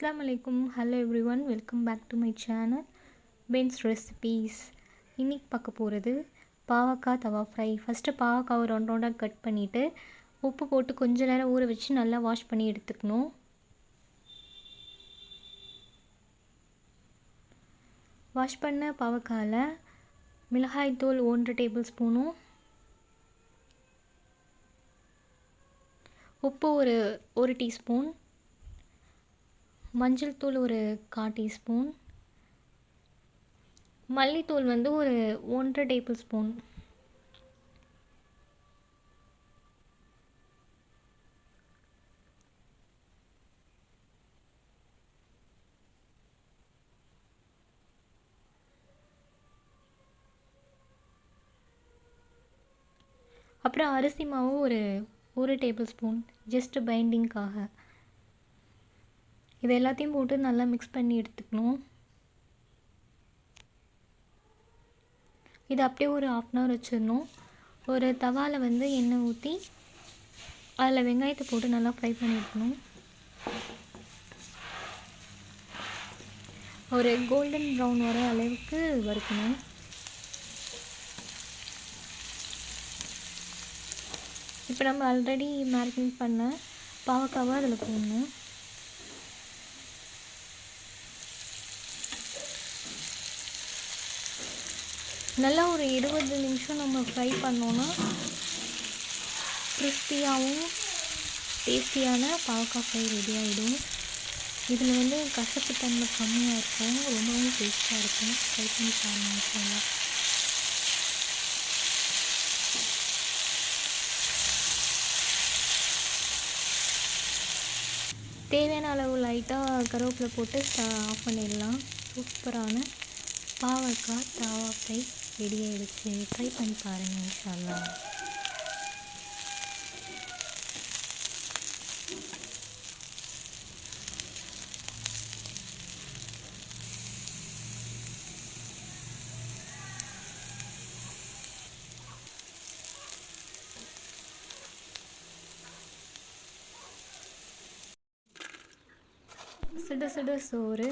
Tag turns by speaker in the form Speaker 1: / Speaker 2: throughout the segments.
Speaker 1: அஸ்லாம் வலைக்கும் hello every one welcome back to my channel Bens recipes இன்றைக்கி பார்க்க போகிறது பாவக்காய் தவா ஃப்ரை ஃபஸ்ட்டு பாவக்காவை ரவுண்ட் ரவுண்டாக கட் பண்ணிவிட்டு உப்பு போட்டு கொஞ்ச நேரம் ஊற வச்சு நல்லா வாஷ் பண்ணி எடுத்துக்கணும். வாஷ் பண்ண பாவக்காயில் மிளகாய்த்தூள் ஒன்றரை டேபிள் ஸ்பூனும் உப்பு ஒரு ஒரு டீஸ்பூன் மஞ்சள் தூள் ஒரு கால் டீஸ்பூன். மல்லித்தூள் வந்து ஒரு ஒன்றரை டேபிள் ஸ்பூன். அப்புறம் அரிசி மாவு ஒரு ஒரு டேபிள் ஸ்பூன். ஜஸ்ட் பைண்டிங்க்காக இது எல்லாத்தையும் போட்டு நல்லா மிக்ஸ் பண்ணி எடுத்துக்கணும். இது அப்படியே ஒரு ஆஃப் அன் ஹவர் வச்சிடணும். ஒரு தவாவில் வந்து எண்ணெய் ஊற்றி அதில் வெங்காயத்தை போட்டு நல்லா ஃப்ரை பண்ணி எடுக்கணும். ஒரு கோல்டன் ப்ரௌன் வர அளவுக்கு வறுக்கணும். இப்போ நம்ம ஆல்ரெடி மேரினேட் பண்ண பாவக்காவை அதில் போடணும். நல்லா ஒரு இருபது நிமிஷம் நம்ம ஃப்ரை பண்ணோன்னா கிறிஸ்பியாகவும் டேஸ்டியான பாவக்காய் ஃப்ரை ரெடி ஆகிடும் இதில் வந்து கசப்பு தன்மை கம்மியாக இருக்கும். ரொம்பவும் டேஸ்ட்டாக இருக்கும். ஃப்ரை பண்ணி பாருங்கள் தேவையான அளவு லைட்டாக கருவேப்பிலை போட்டு ஆஃப் பண்ணிடலாம். சூப்பரான பாவக்காய் தாவா ஃப்ரை ரெடி ஆகிடுச்சு ட்ரை பண்ணி பாருங்கள் இன்ஷால்லா சுட சுட சோறு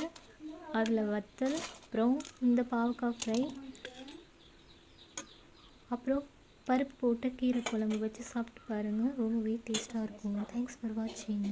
Speaker 1: அதில் வத்தல் அப்புறம் இந்த பாவக்காய் ஃப்ரை அப்புறம் பருப்பு போட்டு கீரை குழம்பு வச்சு சாப்பிட்டு பாருங்கள் ரொம்பவே டேஸ்ட்டாக இருக்கும் தேங்க்ஸ் ஃபார் வாட்சிங்